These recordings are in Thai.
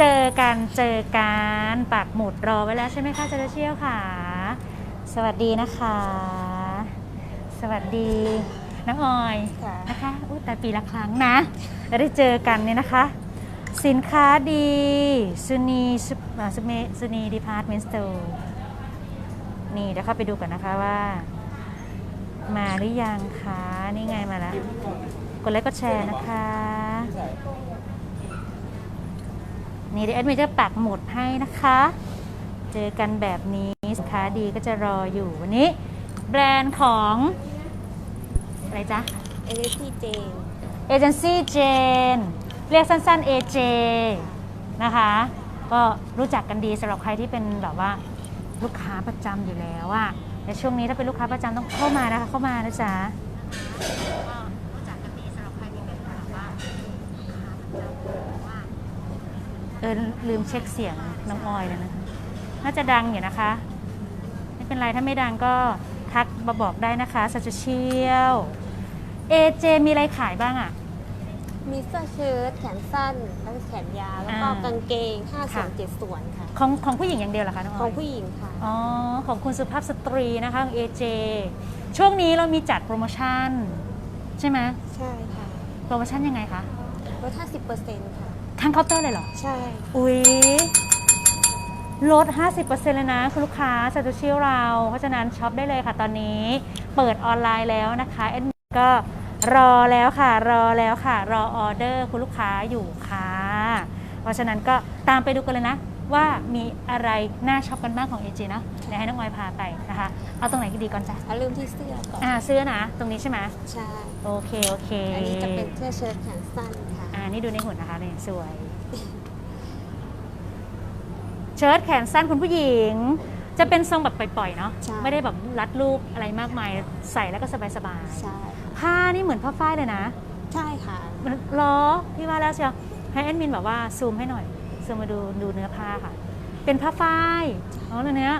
เจอกันเจอกันปักหมุดรอไว้แล้วใช่ไหมคะเจอเชี่ยวค่ะ สวัสดีนะคะ สวัสดีน้องออยค่ะนะคะอุ้ยแต่ปีละครั้งนะจะได้เจอกันเนี่ยนะคะ สินค้าดีซูนีซูอ่าซูเมซูนีดีพาร์ตเมนต์สโตร์นี่เดี๋ยวเข้าไปดูกันนะคะว่า มาหรือยังคะนี่ไงมาแล้วกดไลค์กดแชร์นะคะ นี่เดี๋ยวแอดมินจะปักหมุดให้นะคะ เจอกันแบบนี้สินค้าดีก็จะรออยู่วันนี้ แบรนด์ของอะไรจ๊ะ เอเจนซี่เจนเอเจนซี่เจนเรียกสั้นๆ AJ นะคะ ก็รู้จักกันดีสำหรับใครที่เป็นแบบว่าลูกค้าประจำอยู่แล้วอะแต่ช่วงนี้ถ้าเป็นลูกค้าประจำต้องเข้ามานะคะเข้ามานะจ๊ะก็รู้จักกันดีสำหรับใครที่เป็นแบบว่าลูกค้าประจำว่า เออลืมเช็คเสียงน้องออยเลยนะคะน่าจะดังอยู่นะคะ ไม่เป็นไรถ้าไม่ดังก็ทักมาบอกได้นะคะสัจเชียวเอเจมีอะไรขายบ้างอะ มีเสื้อเชิ้ตแขนสั้นแล้วก็แขนยาวแล้วก็อ่ากางเกง5ส่วนค่ะ 7ส่วนค่ะ ของของผู้หญิงอย่างเดียวเหรอคะน้องอขอองยผู้หญิงค่ะ อ๋อของคุณสุภาพสตรีนะคะของ AJ ช่วงนี้เรามีจัดโปรโมชั่น ใช่ไหมใช่ค่ะ โปรโมชั่นยังไงคะ ลด50%ค่ะ ทั้งเคาน์เตอร์เลยเหรอ ใช่ อุ๊ย ลด 50%เลยนะ คุณลูกค้าสตูชิลเรา เพราะฉะนั้นช็อปได้เลยค่ะตอนนี้ เปิดออนไลน์แล้วนะคะแอดมินก็รอแล้วค่ะ รอแล้วค่ะ รอออเดอร์คุณลูกค้าอยู่ค่ะ เพราะฉะนั้นก็ตามไปดูกันเลยนะ ว่ามีอะไรน่าช็อปกันบ้างของ AJ นะเดี๋ยวให้น้องออยพาไปนะคะ เอาตรงไหนดีก่อนจ้ะเอาเริ่มที่เสื้อก่อน อ่าเสื้อนะ ตรงนี้ใช่ไหมใช่ โอเค โอเค อันนี้จะเป็นเสื้อเชิ้ตแขนสั้นค่ะอ่า นี่ดูในหุ่นนะคะนี่สวย เชิ้ตแขนสั้นคุณผู้หญิง จะเป็นทรงแบบปล่อยๆเนาะ ใช่ ไม่ได้แบบรัดรูปอะไรมากมาย ใส่แล้วก็สบายใช่ ๆ ผ้านี่เหมือนผ้าฝ้ายเลยนะใช่ค่ะ มันล้อพี่ว่าแล้วเชียวให้แอดมินแบบว่าซูมให้หน่อย ซูมมาดูดูเนื้อผ้าค่ะ เป็นผ้าฝ้ายอ๋อเนื้อ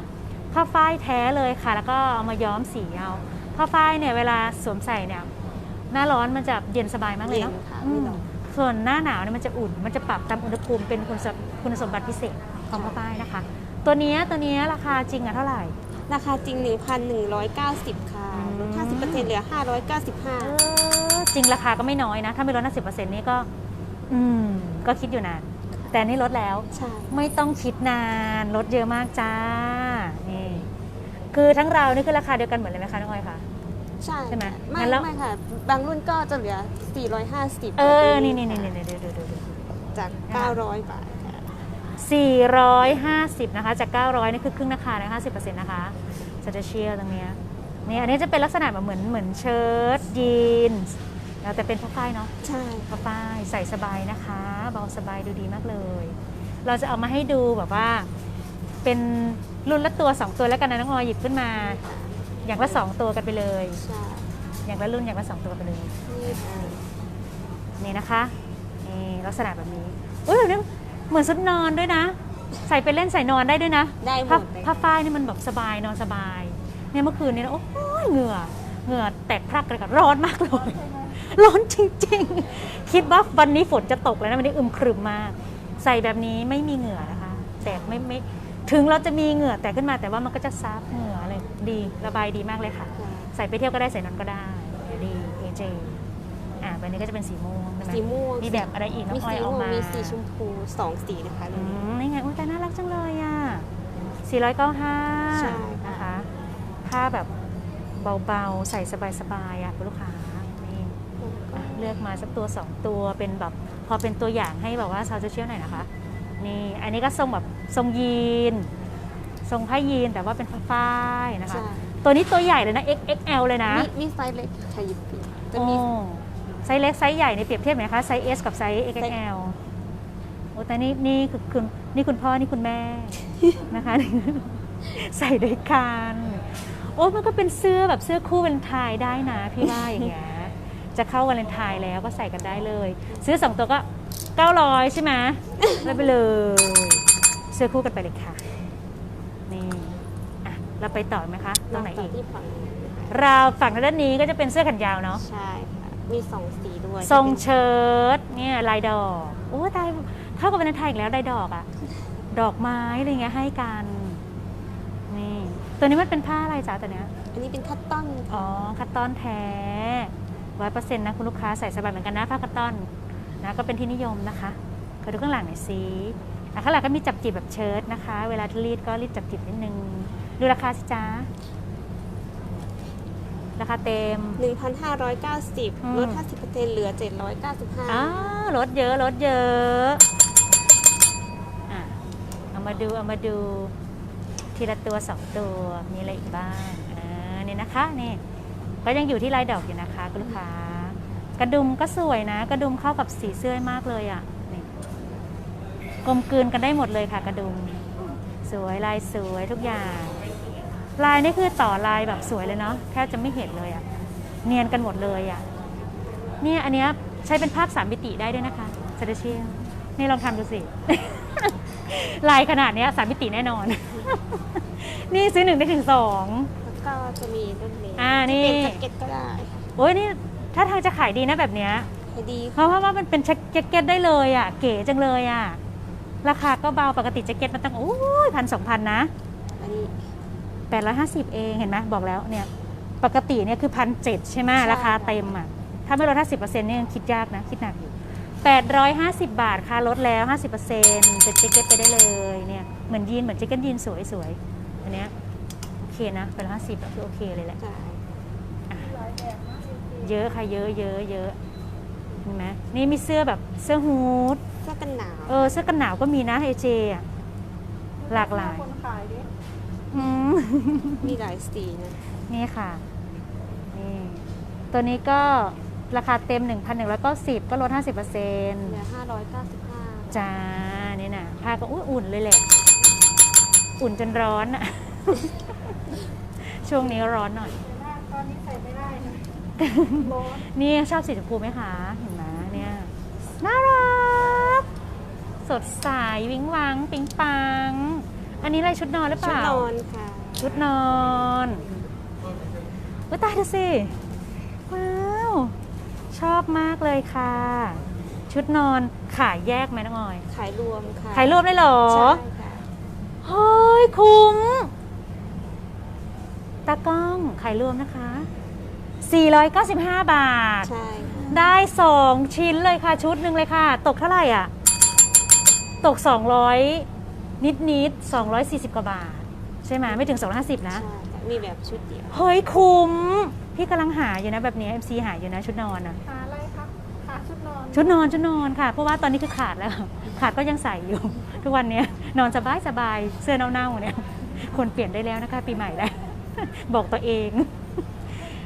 ผ้าฝ้ายแท้เลยค่ะ แล้วก็เอามาย้อมสีเอา ผ้าฝ้ายเนี่ยเวลาสวมใส่เนี่ย หน้าร้อนมันจะเย็นสบายมากเลยเนาะเย็นค่ะอืไม่มร้อน ส่วนหน้าหนาวเนี่ยมันจะอุ่น มันจะปรับตามอุณหภูมิเป็นคุณสมคุณสมบัติพิเศษของผ้าฝ้ายนะคะ ตัวเนี้ยตัวเนี้ยราคาจริงอะเท่าไหร่ ราคาจริง 1,190 ค่ะอืมลด50%เหลือเอ595อจริงราคาก็ไม่น้อยนะ ถ้าไม่ลดห้าสิบเปอร์เซ็นต์นี่ก็ อืม ก็คิดอยู่นาน แต่นี่ลดแล้วใช่ไม่ต้องคิดนาน ลดเยอะมากจ้า นี่ คือทั้งเรานี่คือราคาเดียวกันหมดเลยไหมคะน้องออยคะ ใช่ใช่ไหมไม่งั้นแล้ว ไม่ค่ะ บางรุ่นก็จะเหลือ 450เออแบบนี่นี่นี่ค่ะนี่เดี๋ยวเดี๋ยวเดี๋ยวเดี๋ยวจาก ค่ะ 900 บาทค่ะ450 นะคะ จาก 900 นี่คือครึ่งราคานะ50%นะคะจะจะเชียร์ตรงเนี้ยนี่อันนี้จะเป็นลักษณะแบบเหมือนเหมือนเชิ้ตยีนส์แล้วแต่เป็นผ้าฝ้ายเนาะ ใช่ ผ้าฝ้ายใส่สบายนะคะ เบาสบายดูดีมากเลย เราจะเอามาให้ดูแบบว่า เป็นรุ่นละตัว 2 ตัวแล้วกันนะน้องออยหยิบขึ้นมา อย่างละ2ตัวกันไปเลย ใช่อย่างละรุ่นอย่างละ2ตัวไปเลย นี่ค่ะนี่นะคะนี่ลักษณะแบบนี้อุ้ยแบบนี้เหมือนชุดนอนด้วยนะ ใส่ไปเล่นใส่นอนได้ด้วยนะได้หมผ้าดเลยผ้าฝ้ายนี่มันแบบสบายนอนสบายเนี่ยเมื่อคืนนี้นะโอ้ยเหงื่อเหงื่อแตกพรักเลยค่ะร้อนมากเลย ร้อนจริงๆ คิดว่าวันนี้ฝนจะตกแล้วนะวันนี้อึมครึมมาก ใส่แบบนี้ไม่มีเหงื่อนะคะ แตกไม่ไม่ถึงเราจะมีเหงื่อแตกขึ้นมาแต่ว่ามันก็จะซับเหงื่อเลย ดีระบายดีมากเลยค่ะค่ะ ใส่ไปเที่ยวก็ได้ใส่นอนก็ได้ดีเอเจอ่าแบบนี้ก็จะเป็นสีม่วงใช่ไหมสีม่วงมีแบบอะไรอีกน้อมีงออยสีเอาม่วงมามีสีชมพูสองสีนะคะอืรุ่นนี้มนี่ไงอุ้ยแต่น่ารักจังเลยอะใช่495ค่ะนะคะผ้าแบบเบาๆ ใส่สบายๆอะคุณลูกค้านี่อะเลือกมาสักตัว 2 ตัวเป็นแบบพอเป็นตัวอย่างให้แบบว่าชาวโซเชียลหน่อยนะคะ นี่อันนี้ก็ทรงแบบทรงยีน ทรงผ้ายีนแต่ว่าเป็นผ้าฝ้ายนะคะ ใช่ตัวนี้ตัวใหญ่เลยนะ XXL เลยนะมีมีไซส์เล็กค่ะยิบปีจะโอ้มีไซส์เล็กไซส์ใหญ่ในเปรียบเทียบไหมคะไซส์ S กับไซส์ XXL โอ้แต่นี่นี่คือคุณนี่คุณพ่อนี่คุณแม่ นะคะ ใส่ด้วยกันโอ้มันก็เป็นเสื้อแบบเสื้อคู่วาเลนไทน์ได้นะพี่ว่าอย่างเงี้ยจะเข้าวาเลนไทน์แล้วก็ใส่กันได้เลย ซื้อสองตัวก็ 900 ใช่ไหมได้ไปเลย เสื้อคู่กันไปเลยค่ะนี่อะ เราไปต่อไหมคะตรงไหนอีกที่ฝั่งนี้นะคะราวฝั่งด้านนี้ก็จะเป็นเสื้อแขนยาวเนาะใช่ค่ะมีสองสีด้วยทรงเชิ้ตเนี่ยลายดอกโอ้ตายเข้ากับวันไทยอีกแล้วได้ดอกอะดอกไม้อะไรเงี้ยให้กันนี่ตัวนี้มันเป็นผ้าอะไรจ๊ะตัวเนี้ยอันนี้เป็นคัตตอนอ๋อคัตตอนแท้ร้อยเปอร์เซ็นต์นะคุณลูกค้าใส่สบายเหมือนกันนะผ้าคัตตอนนะก็เป็นที่นิยมนะคะขอดูข้างหลังหน่อยสิอะข้างหลังก็มีจับจีบแบบเชิ้ตนะคะ เวลาที่รีดก็รีดจับจีบนิดนึง ดูราคาสิจ้าราคาเต็ม อืม 1,590 ลด 50%เหลืออ้า795วลดเยอะลดเยอะอะเอามาดูเอามาดูทีละตัวสองตัวมีอะไรอีกบ้างอ่านี่นะคะนี่ก็ยังอยู่ที่ลายดอกอยู่นะคะคุณลูกค้ากระดุมก็สวยนะ กระดุมเข้ากับสีเสื้อมากเลยอะนี่กลมกลืนกันได้หมดเลยค่ะ กระดุม สวยลายสวยทุกอย่าง ลายนี่คือต่อลายแบบสวยเลยเนาะแทบจะไม่เห็นเลยอะเนียนกันหมดเลยอะเนี่ยอันเนี้ยใช้เป็นภาพสามมิติได้ด้วยนะคะเซเดเชียลนี่ลองทำดูสิ ลายขนาดเนี้ยสามมิติแน่นอน นี่ซื้อหนึ่งได้ถึงสองแล้วก็จะมีรุ่นนี้อ่านี่เป็นแจ็คเก็ตก็ได้โอ้ยนี่ถ้าทางจะขายดีนะแบบเนี้ยให้ดี เพราะว่ามันเป็นแจ็คเก็ตได้เลยอะ เก๋จังเลยอะ ราคาก็เบาปกติแจ็คเก็ตมันตั้งโอ้ยพันสองพันนะอันนี้ แปดร้อยห้าสิบเองเห็นไหมบอกแล้วเนี่ยปกติเนี่ยคือพันเจ็ดใช่ไหมใช่ ราคาค่ะเต็มอะถ้าไม่ลดห้าสิบเปอร์เซ็นต์เนี่ยยังคิดยากนะคิดหนักอยู่แปดร้อยห้าสิบบาทค่ะลดแล้วห้าสิบเปอร์เซ็นต์เป็นแจ็คเก็ตไปได้เลยเนี่ยเหมือนยีนเหมือนแจ็คเก็ตยีนสวยสวยๆอันเนี้ยโอเคนะแปดร้อยห้าสิบคือโอเคเลยแหละใช่เยอะค่ะเยอะเยอะเยอะเห็นไหมนี่มีเสื้อแบบเสื้อฮูดเสื้อกันหนาวเออเสื้อกันหนาวก็มีนะเอเจอะหลากหลายอืม มีหลายสีนะนี่ค่ะ นี่ ตัวนี้ก็ราคาเต็ม 1,190 ก็ลด50%เหลือ595จ้านี่นะผ้าก็อุ๊ยอุ่นเลยแหละ อุ่นจนร้อนอะ ช่วงนี้ก็ร้อนหน่อยนี่ชอบสีชมพูไหมคะ เห็นไหมเนี่ย น่ารัก สดใสวิ้งวัง ปิงปัง อันนี้อะไรชุดนอนหรือเปชุดล่า นอนค่ะ ชุดนอนว้ตายดูสิ ว้าว ชอบมากเลยค่ะ ชุดนอนขายแยกไหมน้องออย ขายรวมค่ะขายรวมเลยเหรอ ใช่ค่ะเฮ้ย คุ้ม ตากล้องขายรวมนะคะ 495 บาท ใช่ค่ะได้ 2 ชิ้นเลยค่ะ ชุดหนึ่งเลยค่ะ ตกเท่าไหร่อะ ตก 200 นิดนิดๆ240 กว่าบาท ใช่ไหมไม่ถึง 250นะใช่ค่ะมีแบบชุดเดียว เฮ้ย คุ้ม พี่กำลังหาอยู่นะแบบนี้ MC หาอยู่นะชุดนอนอะหาอะไรคะหาชุดนอน ชุดนอนชุดนอนค่ะ เพราะว่าตอนนี้คือขาดแล้ว ขาดก็ยังใส่อยู่ ทุกวันเนี้ยนอนสบายสบายเสื้อเน่าๆเนี่ยควรเปลี่ยนได้แล้วนะคะ ปีใหม่แล้วบอกตัวเอง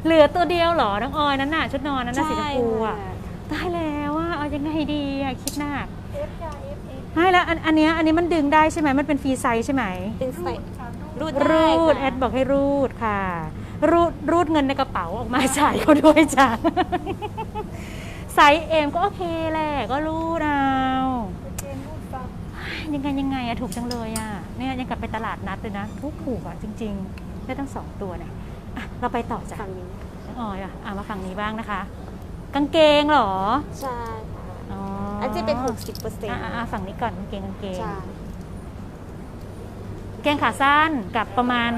เหลือตัวเดียวเหรอน้องออยนั้นน่ะชุดนอนนั้นน่ะสีชมพูอะตายแล้วว่าเอายังไงดีอะคิดหนักเอฟยาเอ ฟเอไม่แล้วอันอันเนี้ยอันนี้มันดึงได้ใช่ไหมมันเป็นฟรีไซส์ใช่ไหม เป็นใส่ค่ะดูรูดรูได้ดค่ะแอดบอกให้รูดค่ะ รูดรูดเงินในกระเป๋าออกมาจ่ายเขาด้วยจ้ะไซส์เอ็มก็โอเคแหละก็รูดเอาเกณฑ์รูดฟังยังไงยังไงอะถูกจังเลยอะเนี่ยยังกลับไปตลาดนัดเลยนะถูกถูกอะจริง ๆ ได้ตั้งสองตัวเนี่ยอะเราไปต่อจ้ะฝั่งนี้น้องออยอะอะมาฝั่งนี้บ้างนะคะ กางเกงเหรอ ใช่ค่ะ อ๋ออัอันที่เป็น 60เปอร์เซ็นต์อะอะฝั่งนี้ก่อนกางเกงกางเกงใช่เกงขาสั้นกับประมาณ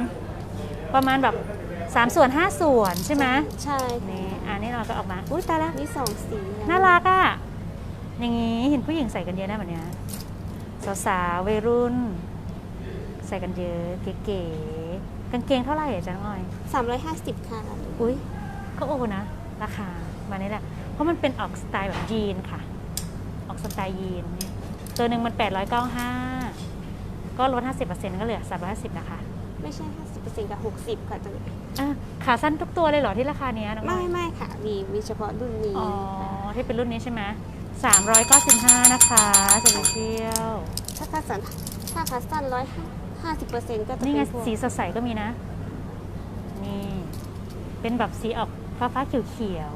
ประมาณแบบ3ส่วน5ส่วนใช่ไหมใช่ค่ะนี่อันนี้เราก็ออกมาอุ้ยตายแล้วนี่สองสีะน่ารักอะอย่างนี้เห็นผู้หญิงใส่กันเยอะนะแบบเนี้ยสาวๆวัยรุ่น ใส่กันเยอะเก๋ๆกางเกงเท่าไหร่อะจ๊ะน้องออย350ค่ะอุ้ยก็โอนะ ราคามานี่แหละเพราะมันเป็นออกสไตล์แบบยีนค่ะ ออกสไตล์ยีนเนี่ยตัวหนึ่งมัน 895 ก็ลด 50%ก็เหลือ 350 นะคะไม่ใช่ 50%กับ 60 ค่ะจะอะขาสั้นทุกตัวเลยเหรอที่ราคาเนี้ยน้องอไม่อยไม่ค่ะ มีมีเฉพาะรุ่นนี้อ๋อ ที่เป็นรุ่นนี้ใช่ไหม395 นะคะเซนเชียลถ้าคัสสันถ้าคัสสันร้อยห้าสิบเปอร์เซ็นต์ก็จะนี่เป็ไงนพวกสีสดใสก็มีนะ นี่ เป็นแบบสีออกฟ้าฟ้าๆเขียวเขียว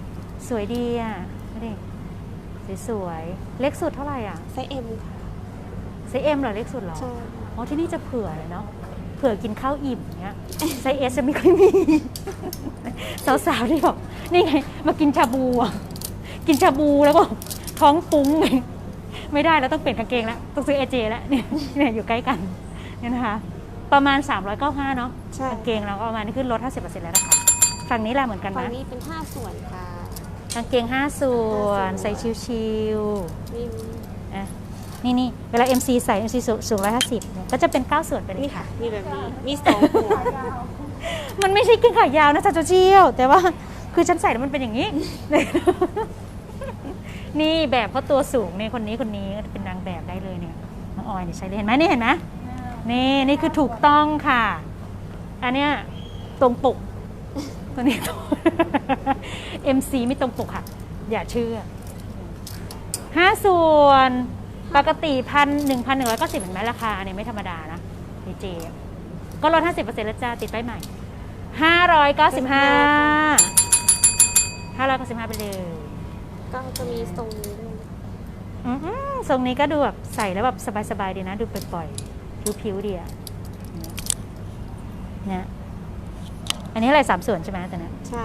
ๆสวยดีอะนี่ดิ สวยๆเล็กสุดเท่าไหร่อะไซส์เอ็มค่ะไซส์เอ็มเหรอเล็กสุดเหรอใช่อ๋อที่นี่จะเผื่อเลยเนาะเผื่อกินข้าวอิ่มเนี้ยไซส์เอสจะไม่ค่อยมี สาวๆที่บอกนี่ไง มากินชาบูอะกินชาบูแล้วก็ท้องปุ้งไงไม่ได้แล้วต้องเปลี่ยนกางเกงแล้ว ต้องซื้อเอเจแล้วเนี่ยเนี่ยอยู่ใกล้กันเนี่ยนะคะ ประมาณ 395 เนาะใช่กางเกงเราก็ประมาณนี้ขึ้นลด50%แล้วนะคะฝั่งนี้แหละเหมือนกันฝั่งนะนี้เป็น 5 ส่วนค่ะ กางเกง 5 ส่วน ใส่ชิวมีๆอะนี่นี่เวลา MC ใส่ MC สูงสูง150เนี่ยก็จะเป็น 9 ส่วนไปเลนี่ยค่ะค่ะมีแบบนี้ มีสองหัวมันไม่ใช่กางขายาวนะจ๊ะโจเจียว แต่ว่าคือฉันใส่แล้วมันเป็นอย่างนี้ นี่แบบเพราะตัวสูงเนี่ยคนนี้คนนี้ก็เป็นนางแบบได้เลยเนี่ยน้องออยเนี่ยใช้เลยเห็นไหมนี่เห็นไหมนี่นี่คือถูกต้องค่ะ อันเนี้ยตรงปก ตัวนี้ MC ไม่ตรงปกค่ะ อย่าเชื่อห้าส่วนปกติพันหนึ่งพันหนึ่งร้อยเก้าสิบเห็นไหมราคาเนี่ยไม่ธรรมดานะดีเจก็ลดห้าสิบเปอร์เซ็นต์แล้วจ้าติดป้ายใหม่ห้าร้อยเก้าสิบห้าห้าร้อยเก้าสิบห้าไปเลยก็จะมีทรงนี้ด้วยอืมๆทรงนี้ก็ดูแบบใส่แล้วแบบสบายๆดีนะ ดูปล่อยๆดูผิวดีอะเนี่ย อันนี้อะไรสามส่วนใช่ไหมแต่เนี่ยใช่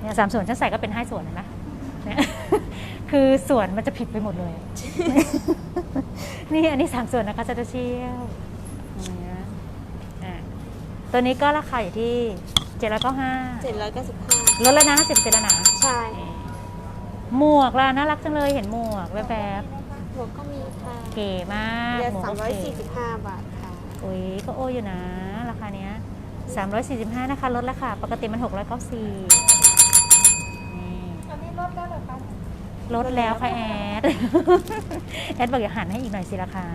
เนี่ยสามส่วนฉันใส่ก็เป็นห้าส่วนเห็นไหมเนี่ยคือส่วนมันจะผิดไปหมดเลย นี่อันนี้สามส่วนนะคะจะเชี่ยวอย่างเงี้ยอะตัวนี้ก็ราคาอยู่ที่เจ็ดร้อยเก้าห้า795ลดแล้วนะห้าสิบเปอร์เซ็นต์แล้วนะใช่ หมวกล่ะน่ารักจังเลยเห็นหมวกแวบหัวก็มีค่ะๆเก๋มากเดือนหมวกก็เก๋345บาทค่ะ อุ้ยก็โอ้อยู่นะราคาเนี้ย 345 นะคะ ลดแล้วค่ะ ปกติมัน 694นี่อันนี้ลดได้เหรอคะลดแล้วค่ะแอด แอดบอกอย่าหันให้อีกหน่อยสิราคา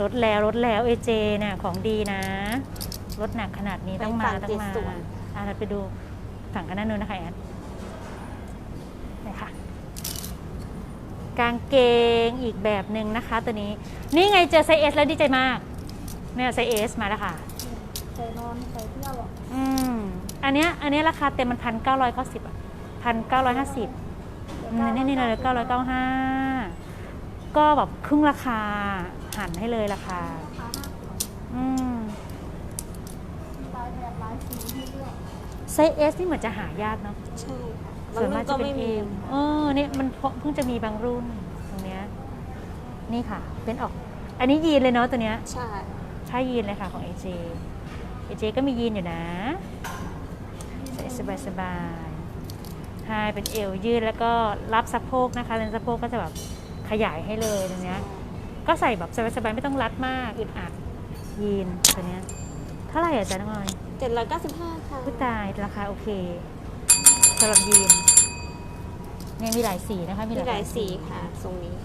ลดแล้วลดแล้วเอเจเนี่ยของดีนะ ลดหนักขนาดนี้ต้องมาไปฝั่งต้องมาเจ็ดส่วนอะเราไปดูฝั่งกันนั่นนู้นนะคะแอดนี่ค่ะกางเกงอีกแบบหนึ่งนะคะตัวนี้ นี่ไงเจอไซส์เอสแล้วดีใจมาก เนี่ยไซส์เอสมาแล้วค่ะ ใส่นอนใส่เที่ยวอะอืม อันเนี้ยอันเนี้ยราคาเต็มมันพันเก้าร้อยเก้าสิบอะพันเก้าร้อยห้าสิบนี่นี่เลยเก้าร้อยเก้าห้าก็แบบครึ่งราคา หันให้เลยราคา อืมมีหลายแบบหลายสีให้เลือกไซส์เอสนี่เหมือนจะหายากเนาะใช่ค่ะบาส่งวนรุ่มากนจะก็เป็นไม่เอมีมเออเนี่ยมันเพิ่งจะมีบางรุ่นตรงเนี้ยนี่ค่ะ เป็นออก อันนี้ยีนเลยเนาะตัวเนี้ย ใช่ ใช่ยีนเลยค่ะของ AJ AJ ก็มียีนอยู่นะ ใส่สบายสบายๆใช่เป็นเอวยืดแล้วก็รับสะโพกนะคะเลนสะโพกก็จะแบบขยายให้เลยตรงเนี้ยก็ใส่แบบสบายๆไม่ต้องรัดมากอึดอัดยีนตัวเนี้ยเท่าไหร่อะจ๊ะน้องออย795ค่ะผู้ตายราคาโอเคสำหรับยีนเนี่ยมีหลายสีนะคะมีมีหลายสีค่ะทรงนี้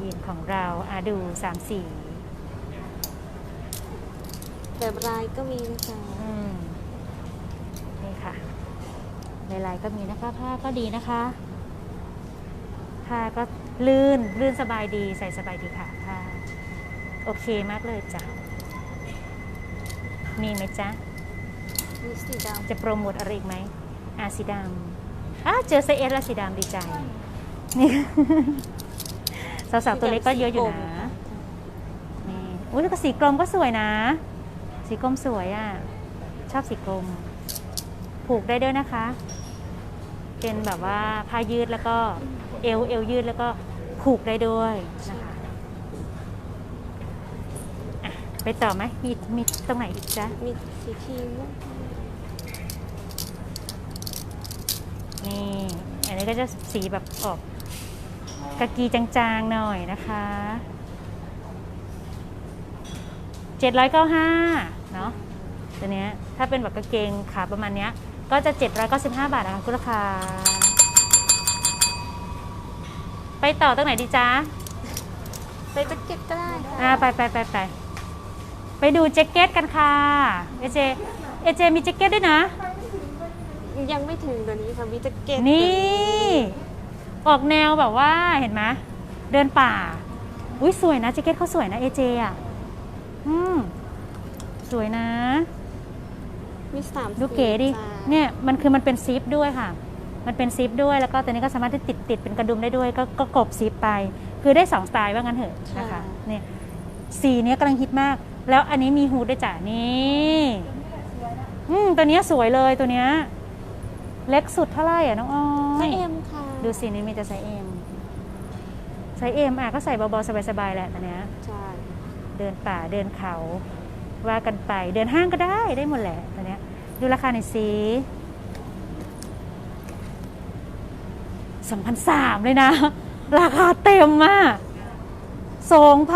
ยีนของเราอะดูสามสี แบบลายก็มีนะคะอืมนี่ค่ะลายๆก็มีนะคะ ผ้าก็ดีนะคะ ผ้าก็ลื่นลื่นสบายดีใส่สบายดีค่ะผ้าโอเคมากเลยจ้ะ มีไหมจ๊ะ มีสีดจะโปรโมทอะไรอีกไหมอาสีดำอะเจอไซเอสแล้วสีดำดีใจ นี่ำสาวๆตัวเล็กก็เยอะอยู่นะนี่อุ้ยแล้วก็สีกรมก็สวยนะ สีกรมสวยอะ่ะ ชอบสีกรมผูกได้ด้วยนะคะ เป็นแบบว่าผ้ายืดแล้วก็เอวเอวยืดแล้วก็ผูกได้ด้วยนะคะอะไปต่อไหมมีมีตรงไหนอีกจ๊ะมีสีครีมด้วนี่อันนี้ก็จะสีแบบออกกะกีจางๆหน่อยนะคะ 795เนาะตัวเนี้ยถ้าเป็นแบบกางเกงขาประมาณเนี้ยก็จะ 795 บาทนะคะคุณลูกค้าไปต่อตรงไหนดีจ๊ะไปแจ็คเก็ตก็ได้ค่ะอ่าไปไปไปไปไปดูแจ็คเก็ตกันค่ะ เอเจ เอเจมีแจ็คเก็ตด้วยนะ ยังไม่ถึงตัวนี้ค่ะมีแจ็คเก็ต นี่ ออกแนวแบบว่าเห็นไหมเดินป่า อุ้ยสวยนะแจ็คเก็ตเขาสวยนะเอเจอะ อืมสวยนะ มีสามดูเก๋ดิ จ้าเนี่ยมันคือมันเป็นซิปด้วยค่ะ มันเป็นซิปด้วยแล้วก็ตัวนี้ก็สามารถที่ติดติดเป็นกระดุมได้ด้วย ก็ก็กบซิปไป คือได้สองสไตล์ว่างั้นเถอะนะคะเนี่ยสีเนี้ยกำลังฮิตมาก แล้วอันนี้มีฮูดด้วยจ้ะนี่อืมตัวเนี้ยสวยเลยตัวเนี้ยเล็กสุดเท่าไหร่อะน้องอ้อไซยส์เอ็มค่ะดูสินี่มีแต่ไซส์เอ็มไซส์เอ็มอะก็ใส่เบาๆสบายๆแหละตอนเนี้ย ใช่ เดินป่าเดินเขาว่ากันไปเดินห้างก็ได้ได้หมดแหละตอนนี้ดูราคาหน่อยสิ2,003เลยนะ ราคาเต็มมาก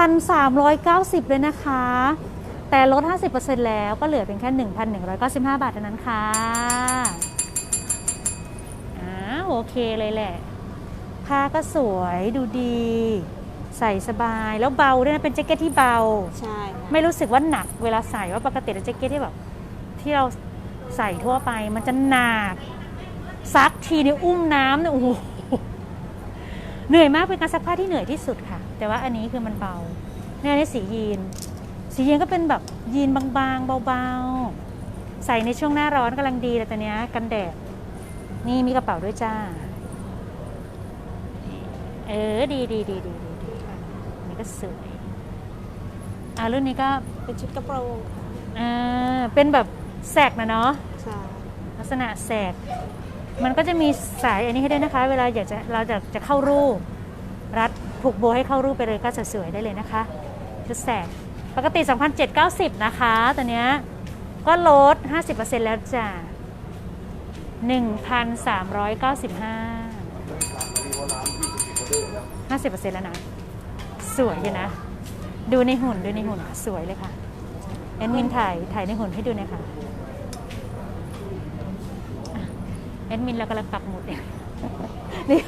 2,390เลยนะคะ แต่ลด50%แล้วก็เหลือเป็นแค่1,195บาทเท่านั้นค่ะอ่าโอเคเลยแหละ ผ้าก็สวยดูดี ใส่สบายแล้วเบาด้วยนะเป็นแจ็คเก็ตที่เบา ใช่ค่ะไม่รู้สึกว่าหนักเวลาใส่ว่าปกติแล้วแจ็คเก็ตที่แบบที่เราใส่ทั่วไปมันจะหนักซักทีนี่อุ้มน้ำเนี่ยโอ้โหเหนื่อยมากเป็นการซักผ้าที่เหนื่อยที่สุดค่ะ แต่ว่าอันนี้คือมันเบาเนี่ยอันนี้สียีน สียีนก็เป็นแบบยีนบางๆเบาๆ ใส่ในช่วงหน้าร้อนกำลังดีแต่ตอนเนี้ยกันแดดนี่มีกระเป๋าด้วยจ้า เออ ดีดีดีดีดีดีอันนี่ ก็สวยอ่ารุ่นนี้ก็เป็นชุดกระโปรงค่ะอ่าเป็นแบบแสกนะเนาะใช่ลักษณะแสก มันก็จะมีสายอันนี้ให้ด้วยนะคะ เวลาอยากจะเราจะจะเข้ารูป รัดผูกโบให้เข้ารูปไปเลยก็สวยๆได้เลยนะคะชุดแสกปกติ 2,790 นะคะตอนเนี้ยก็ลด 50%แล้วจ้ะ1,395 50%แล้วนะ สวยอยู่นะ ดูในหุ่นดูในหุ่นสวยเลยค่ะแอนมินถ่ายถ่ายในหุ่นให้ดูหน่อยค่ะแอดมินเรากำลังปักหมุดเนี่ยนี่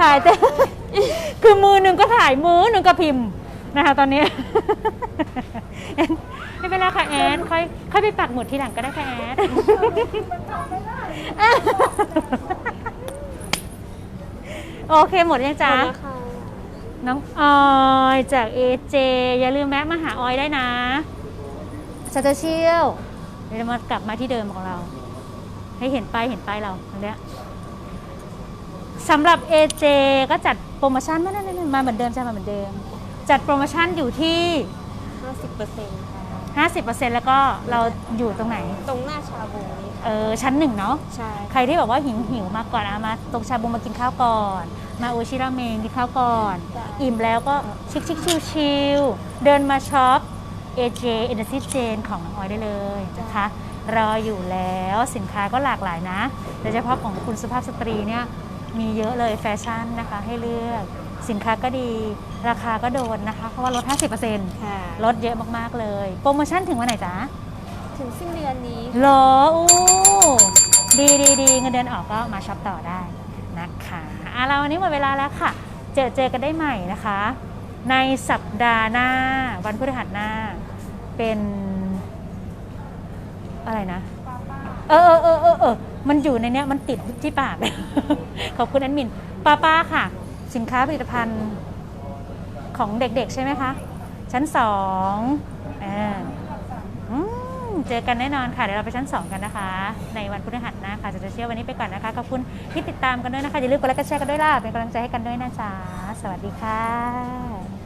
ถ่ายแต่คือมือหนึ่งก็ถ่ายมือหนึ่งก็พิมพ์นะคะตอนนี้แอนไม่เป็นไรค่ะแอนค่อยค่อยไปปักหมุดทีหลังก็ได้ค่ะแอนโอเคหมดยังหมจ๊ะดแล้วค่ะ น้องออยจากเอเจอย่าลืมแวะมาหาออยได้นะสเตเชียลเดี๋ยวเรามากลับมาที่เดิมของเรา ให้เห็นป้ายเห็นป้ายเราตรงเนี้ยสำหรับ AJ ก็จัดโปรโมชั่นมานั่นๆๆมาเหมือนเดิมใช่มาเหมือนเดิม จัดโปรโมชั่นอยู่ที่ 50%ค่ะ 50%แล้วก็เราอยู่ตรงไหน ตรงหน้าชาบูนี้ค่ะเออชั้นหนึ่งเนาะใช่ใครที่แบบว่าหิวหิวมาก่อนอะมาตรงชาบูมากินข้าวก่อน มาโอชิราเมงกินข้าวก่อน อิ่มแล้วก็ชิคชิคชิลชิลเดินมาช็อป AJ Energy Chain ของน้องออยได้เลยนะคะรออยู่แล้วสินค้าก็หลากหลายนะโดยเฉพาะของคุณสุภาพสตรีเนี่ยมีเยอะเลยแฟชั่นนะคะให้เลือก สินค้าก็ดี ราคาก็โดนนะคะ เพราะว่าลด 50%ค่ะลดเยอะมากๆเลย โปรโมชั่นถึงวันไหนจ๊ะถึงสิ้นเดือนนี้เหรออู้ดีดีดีเงินเดือนออกก็มาช็อปต่อได้นะคะอะเราวันนี้หมดเวลาแล้วค่ะ เจอเจอกันได้ใหม่นะคะ ในสัปดาห์หน้า วันพฤหัสหน้า เป็นอะไรนะเออเออเออเออเออมันอยู่ในเนี้ยมันติดที่ปาก ขอบคุณแอดมินป้าป้าค่ะ สินค้าผลิตภัณฑ์ของเด็กๆ ใช่ไหมคะ ชั้นสองอ่าอืมเจอกันแน่นอนค่ะ เดี๋ยวเราไปชั้น 2 กันนะคะ ในวันพฤหัสนะค่ะจะเชื่อวันนี้ไปก่อนนะคะ ขอบคุณที่ติดตามกันด้วยนะคะ อย่าลืมกดไลค์กดแชร์กันด้วยล่ะ เป็นกำลังใจให้กันด้วยนะจ๊ะ สวัสดีค่ะ